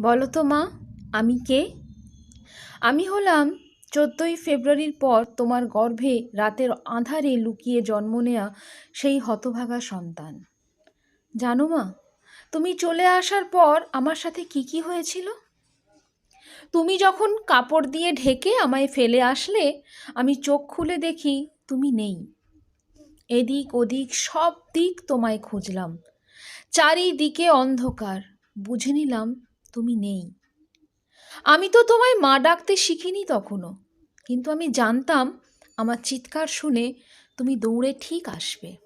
বলো তো মা, আমি কে? আমি হলাম চোদ্দোই ফেব্রুয়ারির পর তোমার গর্ভে রাতের আঁধারে লুকিয়ে জন্ম নেয়া সেই হতভাগা সন্তান। জানো মা, তুমি চলে আসার পর আমার সাথে কি কি হয়েছিল? তুমি যখন কাপড় দিয়ে ঢেকে আমায় ফেলে আসলে, আমি চোখ খুলে দেখি তুমি নেই। এদিক ওদিক সব দিক তোমায় খুঁজলাম। চারিদিকে অন্ধকার, বুঝে নিলাম তুমি নেই। আমি তো তোমায় মা ডাকতে শিখিনি তখনও কিন্তু আমি জানতাম আমার চিৎকার শুনে তুমি দৌড়ে ঠিক আসবে।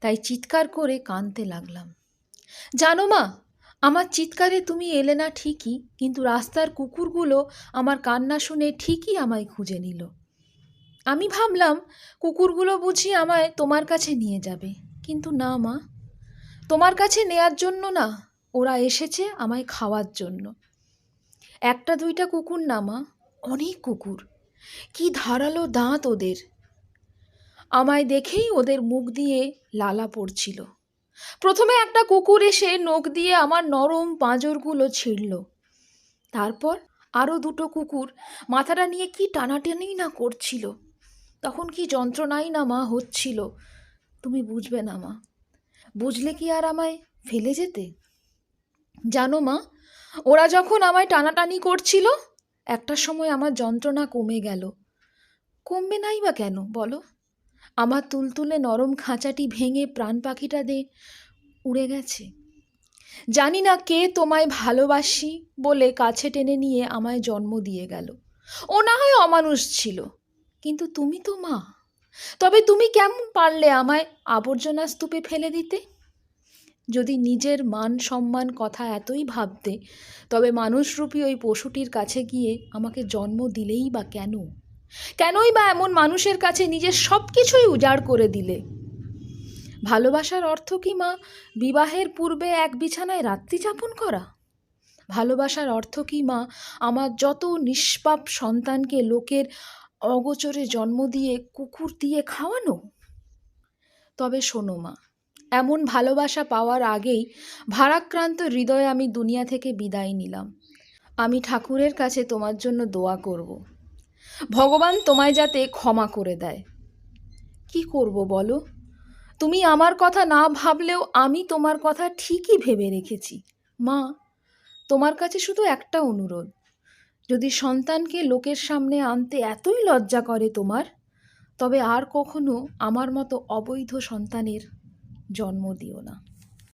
তাই চিৎকার করে কাঁদতে লাগলাম। জানো মা, আমার চিৎকারে তুমি এলে না ঠিকই, কিন্তু রাস্তার কুকুরগুলো আমার কান্না শুনে ঠিকই আমায় খুঁজে নিল। আমি ভাবলাম, কুকুরগুলো বুঝি আমায় তোমার কাছে নিয়ে যাবে। কিন্তু না মা, তোমার কাছে নেয়ার জন্য না ওরা এসেছে আমায় খাওয়ার জন্য। একটা দুইটা কুকুর না মা, অনেক কুকুর। কি ধারালো দাঁত ওদের। আমায় দেখেই ওদের মুখ দিয়ে লালা পড়ছিল। প্রথমে একটা কুকুর এসে নখ দিয়ে আমার নরম পাঁজরগুলো ছিঁড়ল। তারপর আরও দুটো কুকুর মাথাটা নিয়ে কি টানাটানি না করছিল। তখন কি যন্ত্রণাই না মা হচ্ছিল, তুমি বুঝবে না মা। বুঝলে কি আর আমায় ফেলে যেতে? জানো মা, ওরা যখন আমায় টানাটানি করছিল, একটা সময় আমার যন্ত্রণা কমে গেল। কমবে নাই বা কেন বলো? আমার তুলতুলে নরম খাঁচাটি ভেঙে প্রাণ পাখিটা দে উড়ে গেছে। জানি না কে তোমায় ভালোবাসি বলে কাছে টেনে নিয়ে আমায় জন্ম দিয়ে গেল। ও না হয় অমানুষ ছিল, কিন্তু তুমি তো মা। তবে তুমি কেমন পারলে আমায় আবর্জনা স্তূপে ফেলে দিতে? যদি নিজের মান সম্মান কথা এতই ভাবতে, তবে মানুষরূপী ওই পশুটির কাছে গিয়ে আমাকে জন্ম দিলেই বা কেন? কেনই বা এমন মানুষের কাছে নিজের সব কিছুই উজাড় করে দিলে? ভালোবাসার অর্থ কি মা? বিবাহের পূর্বে এক বিছানায় রাত্রি যাপন করা? ভালোবাসার অর্থ কি মা? আমার যত নিষ্পাপ সন্তানকে লোকের অগোচরে জন্ম দিয়ে কুকুর দিয়ে খাওয়ানো? তবে শোনো মা এমন ভালোবাসা পাওয়ার আগেই ভারাক্রান্ত হৃদয়ে আমি দুনিয়া থেকে বিদায় নিলাম। আমি ঠাকুরের কাছে তোমার জন্য দোয়া করব। ভগবান তোমায় যাতে ক্ষমা করে দেয়। কি করব বলো? তুমি আমার কথা না ভাবলেও আমি তোমার কথা ঠিকই ভেবে রেখেছি। মা, তোমার কাছে শুধু একটা অনুরোধ। যদি সন্তানকে লোকের সামনে আনতে এতই লজ্জা করে তোমার, তবে আর কখনো আমার মতো অবৈধ সন্তানের জন্ম দিও না।